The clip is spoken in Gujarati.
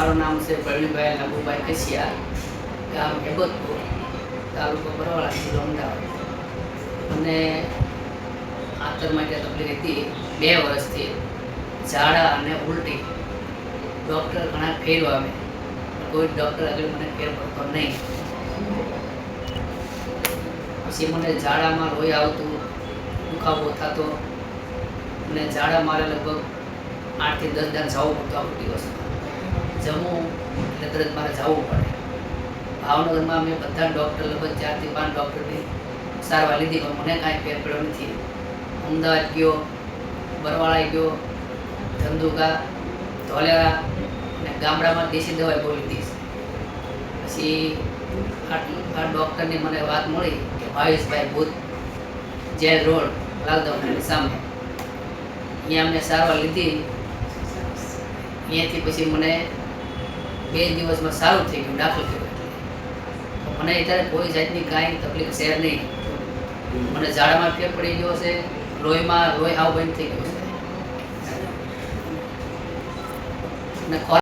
મારું નામ છે પ્રવીણભાઈ લાભુભાઈ કસિયા ગામ હેબતપુર તાલુકો બરવાળા, જિલ્લો અમદાવાદ. અને આંતર માટે તકલીફ હતી બે વર્ષથી. ઝાડા અને ઉલટી. ડૉક્ટર ઘણા ફેર આવે કોઈ ડૉક્ટર આગળ મને ફેર પડતો નહીં. પછી મને ઝાડામાં લોહી આવતું, દુખાવો થતો. અને ઝાડા મારે લગભગ આઠથી દસ દાન જવું પડતું આખું દિવસમાં જમવું એટલે તરત મારે જવું પડે. ભાવનગરમાં મેં બધા ડૉક્ટર લગભગ ચારથી પાંચ ડૉક્ટરની સારવાર લીધી, પણ મને કાંઈ ફેર પડ્યો નથી. અમદાવાદ ગયો બરવાળા ગયો, ધંધુકા, ધોલેરા અને ગામડામાં દેશી દવાઈ બોલી દઈશ પછી આ ડૉક્ટરની મને વાત મળી કે ભાવેશભાઈ ભૂત, જેલ રોડ લાલદવની સામે. અહીંયા મેં સારવાર લીધી. અહીંયાથી પછી મને બે દિવસમાં સારું થઈ ગયું દાખલ થયો મને અત્યારે કોઈ જાતની કાંઈ તકલીફ શેર નહીં. મને ઝાડામાં ફેર પડી ગયો છે, લોહીમાં, લોહી આવ બંધ થઈ ગયો છે. અને